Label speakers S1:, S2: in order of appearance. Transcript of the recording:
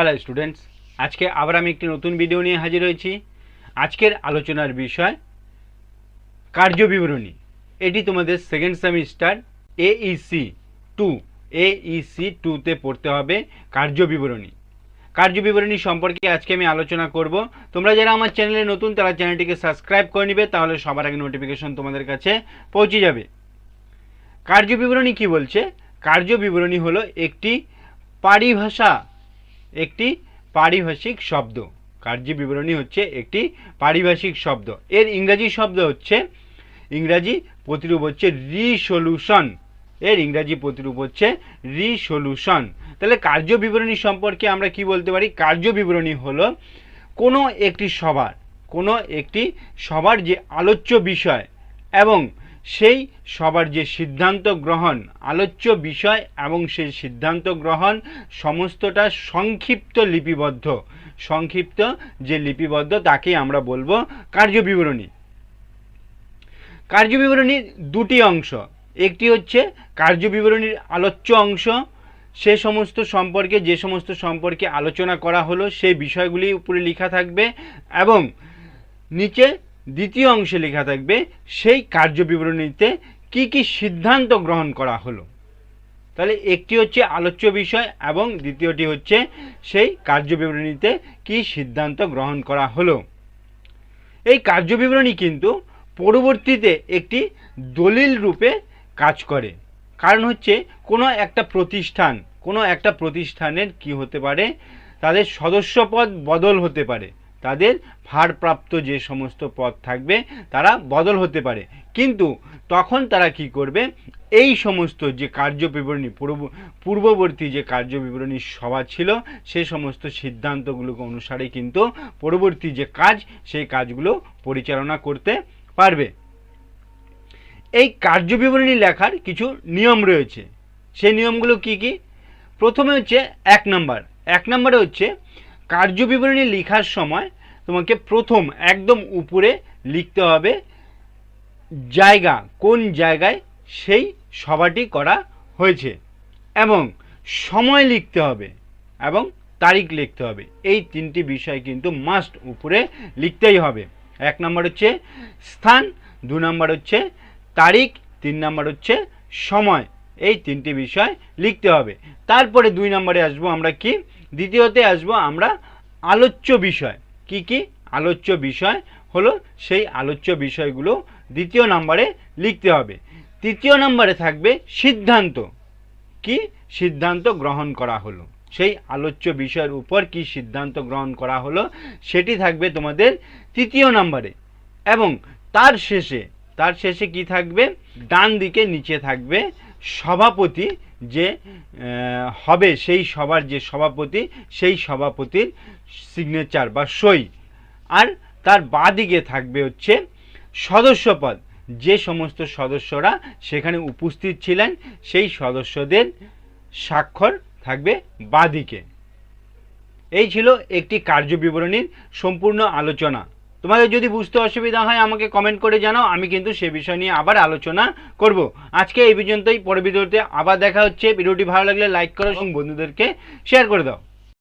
S1: Hello students আজকে আবার আমি একটি নতুন ভিডিও নিয়ে হাজির হয়েছি। আজকের আলোচনার বিষয় কার্যবিবরণী। এটি তোমাদের second semester AEC two AEC টুতে পড়তে হবে কার্যবিবরণী। কার্যবিবরণী সম্পর্কে আজকে আমি আলোচনা করব। তোমরা যারা আমার চ্যানেলে নতুন, তারা চ্যানেলটিকে সাবস্ক্রাইব করে নিবে, তাহলে সবার আগে নোটিফিকেশন তোমাদের কাছে পৌঁছে যাবে। কার্যবিবরণী কি বলছে? কার্যবিবরণী হলো একটি পারিভাষা একটি পারিভাষিক শব্দ। কার্য বিবরণী হচ্ছে একটি পারিভাষিক শব্দ। এর ইংরাজি শব্দ হচ্ছে, ইংরাজি প্রতিরূপ হচ্ছে রিসলিউশন এর ইংরাজি প্রতিরূপ হচ্ছে রিসলিউশন তাহলে কার্য বিবরণী সম্পর্কে আমরা কি বলতে পারি? কার্য বিবরণী হলো কোনো একটি সবার কোনো একটি সবার যে আলোচ্য বিষয় এবং সেই সবার যে সিদ্ধান্ত গ্রহণ, আলোচ্য বিষয় এবং সেই সিদ্ধান্ত গ্রহণ সমস্তটা সংক্ষিপ্ত লিপিবদ্ধ। সংক্ষিপ্ত যে লিপিবদ্ধ তাকেই আমরা বলব কার্যবিবরণী। কার্যবিবরণীর দুটি অংশ। একটি হচ্ছে কার্যবিবরণীর আলোচ্য অংশ। সে সমস্ত সম্পর্কে, যে সমস্ত সম্পর্কে আলোচনা করা হলো, সেই বিষয়গুলি উপরে লেখা থাকবে এবং নিচে দ্বিতীয় অংশে লেখা থাকবে, সেই কার্য বিবরণীতে কি কি সিদ্ধান্ত গ্রহণ করা হলো? তাহলে একটি হচ্ছে আলোচ্য বিষয় এবং দ্বিতীয়টি হচ্ছে সেই কার্যবিবরণীতে কি সিদ্ধান্ত গ্রহণ করা হলো। এই কার্যবিবরণী কিন্তু পরবর্তীতে একটি দলিল রূপে কাজ করে। কারণ হচ্ছে কোনো একটা প্রতিষ্ঠান, কোনো একটা প্রতিষ্ঠানের কি হতে পারে? তাদের সদস্যপদ বদল হতে পারে। তাদের ভারপ্রাপ্ত যে সমস্ত পদ থাকবে, তারা বদল হতে পারে। কিন্তু তখন তারা কি করবে? এই সমস্ত যে কার্য বিবরণী, পূর্ব পূর্ববর্তী যে কার্য বিবরণীর সভা ছিল সেই সমস্ত সিদ্ধান্তগুলোকে অনুসারে কিন্তু পরবর্তী যে কাজ, সেই কাজগুলো পরিচালনা করতে পারবে। এই কার্য বিবরণী লেখার কিছু নিয়ম রয়েছে। সেই নিয়মগুলো কি কি? প্রথমে হচ্ছে এক নাম্বার। এক নম্বরে হচ্ছে কার্য বিবরণী লেখার সময় তোমাকে প্রথম একদম উপরে লিখতে হবে জায়গা, কোন জায়গায় সেই সভাটি করা হয়েছে এবং সময় লিখতে হবে এবং তারিখ লিখতে হবে। এই তিনটি বিষয় কিন্তু মাস্ট উপরে লিখতেই হবে। এক নম্বর হচ্ছে স্থান, দু নম্বর হচ্ছে তারিখ, তিন নম্বর হচ্ছে সময়। এই তিনটি বিষয় লিখতে হবে। তারপরে দুই নম্বরে আসব আমরা কি? দ্বিতীয়তে আসব আমরা আলোচ্য বিষয়। কি কি? আলোচ্য বিষয় হলো সেই আলোচ্য বিষয়গুলো দ্বিতীয় নম্বরে লিখতে হবে। তৃতীয় নম্বরে থাকবে সিদ্ধান্ত। কি সিদ্ধান্ত গ্রহণ করা হলো? সেই আলোচ্য বিষয়ের উপর কি সিদ্ধান্ত গ্রহণ করা হলো সেটি থাকবে তোমাদের তৃতীয় নম্বরে। এবং তার শেষে তার শেষে কি থাকবে? ডান দিকে নিচে থাকবে সভাপতি যে হবে সেই সবার যে সভাপতি, সেই সভাপতির সিগনেচার বা সই। আর তার বাদিকে থাকবে হচ্ছে সদস্যপদ। যে সমস্ত সদস্যরা সেখানে উপস্থিত ছিলেন, সেই সদস্যদের স্বাক্ষর থাকবে বাদিকে। এই ছিল একটি কার্যবিবরণীর সম্পূর্ণ আলোচনা। তোমাদের যদি বুঝতে অসুবিধা হয়, আমাকে কমেন্ট করে জানাও, আমি কিন্তু সে বিষয় নিয়ে আবার আলোচনা করব। আজকে এই পর্যন্তই পরে ভিডিওতে আবার দেখা হচ্ছে। ভিডিওটি ভালো লাগলে লাইক করো এবং বন্ধুদেরকে শেয়ার করে দাও।